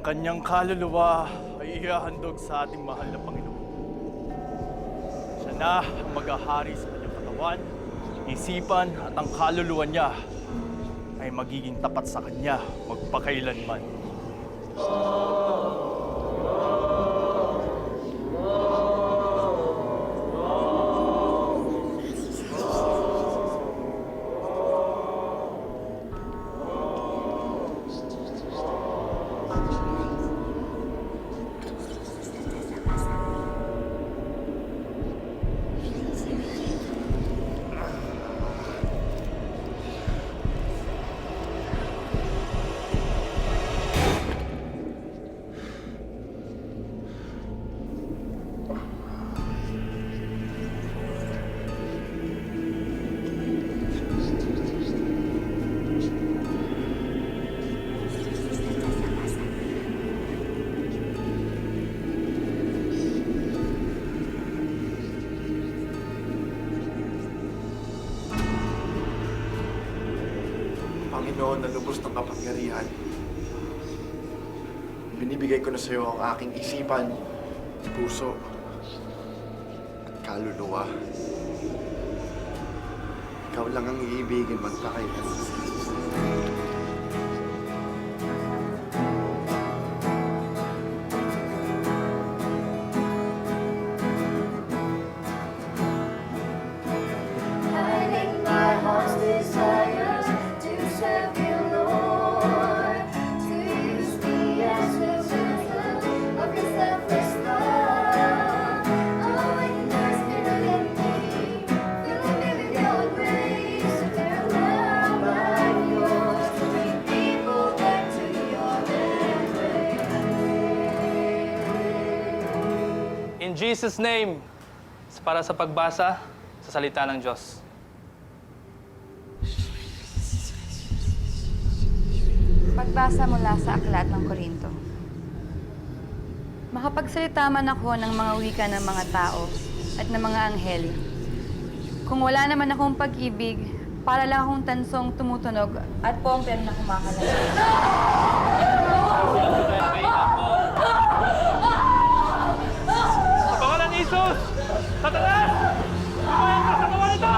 kanyang kaluluwa ay ihahandog sa ating mahal na Panginoon. Siya na ang maghahari sa kanyang katawan, isipan at ang kaluluwa niya ay magiging tapat sa kanya magpakailanman. Panginoon na lubos ng kapangyarihan. Binibigay ko na sa iyo ang aking isipan, puso, at kaluluwa. Ikaw lang ang iibigin magpakailan. Jesus' name, para sa pagbasa sa salita ng Diyos. Pagbasa mula sa Aklat ng Korinto. Makapagsalita man ako ng mga wika ng mga tao at ng mga anghel. Kung wala naman akong pag-ibig, para lang akong tansong tumutunog at pomper na kumakalas. Jesus! Satanas! Lumayan ka sa kawan ito!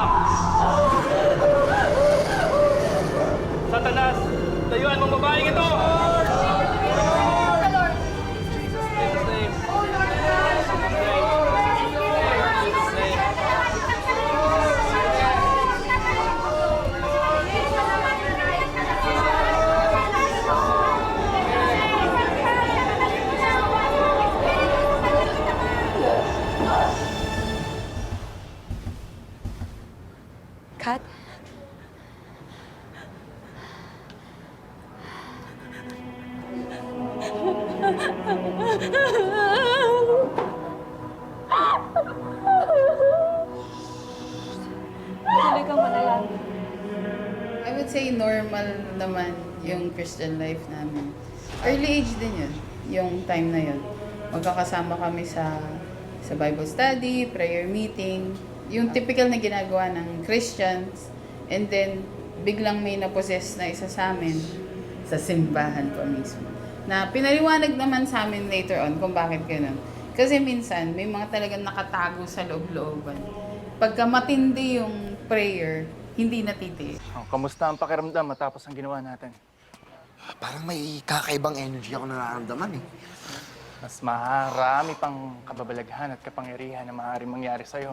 Satanas! Tayuan mong babaeng ito! Normal naman yung Christian life namin. Early age din yun, yung time na yun. Magkakasama kami sa sa Bible study, prayer meeting, yung typical na ginagawa ng Christians. And then, biglang may naposes na isa sa amin sa simbahan pa mismo. Na pinaliwanag naman sa amin later on kung bakit ganun. Kasi minsan, may mga talagang nakatago sa loob-looban. Pagka matindi yung prayer, hindi natitiis. Oh, kamusta ang pakiramdam matapos ang ginawa natin? Parang may kakaibang energy ako nararamdaman eh. Mas marami pang kababalaghan at kapangyarihan na maaaring mangyari sa'yo.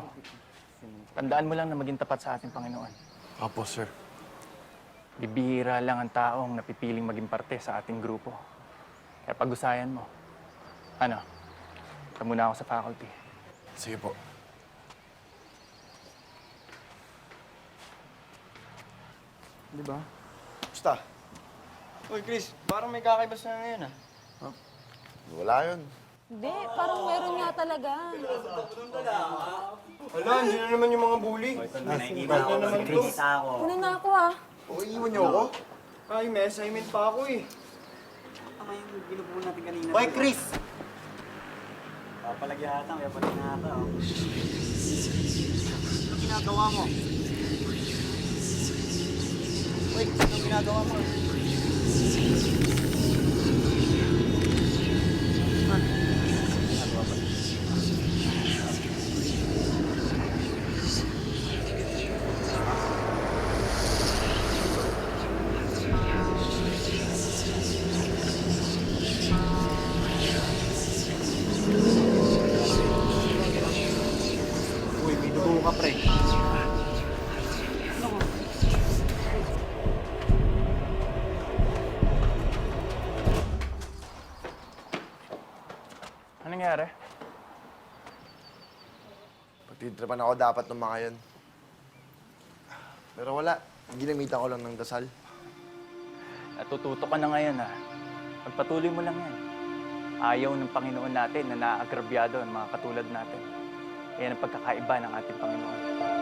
Tandaan mo lang na maging tapat sa ating Panginoon. Opo, sir. Bibihira lang ang taong napipiling maging parte sa ating grupo. Kaya pag-usayan mo. Ano? Ito muna ako sa faculty. Sige po. Di ba? Basta, Uy, Chris, parang may kakaibas na ngayon ah. wala yun. Hindi, parang meron nga talaga. Hala, hindi na naman yung mga bully. Nakikita ako, nakikita ako. Kunin na ako ah. O, iiwan niyo ako? Ay, may assignment pa ako eh. Tama yung binubuo natin kanina. Hoy, Chris! Papalagyatan, kaya pala nga ata. Oh. Ano ginagawa mo? Wait, anong ginagawa mo? Uy, may dugo ka pre. Pagtitripan ako dapat ng mga yun. Pero wala. Ginamitan ko lang ng dasal. Natututo ka na ngayon ha. Pagpatuloy mo lang yan. Ayaw ng Panginoon natin na naagrabyado ang mga katulad natin. Yan ang pagkakaiba ng ating Panginoon.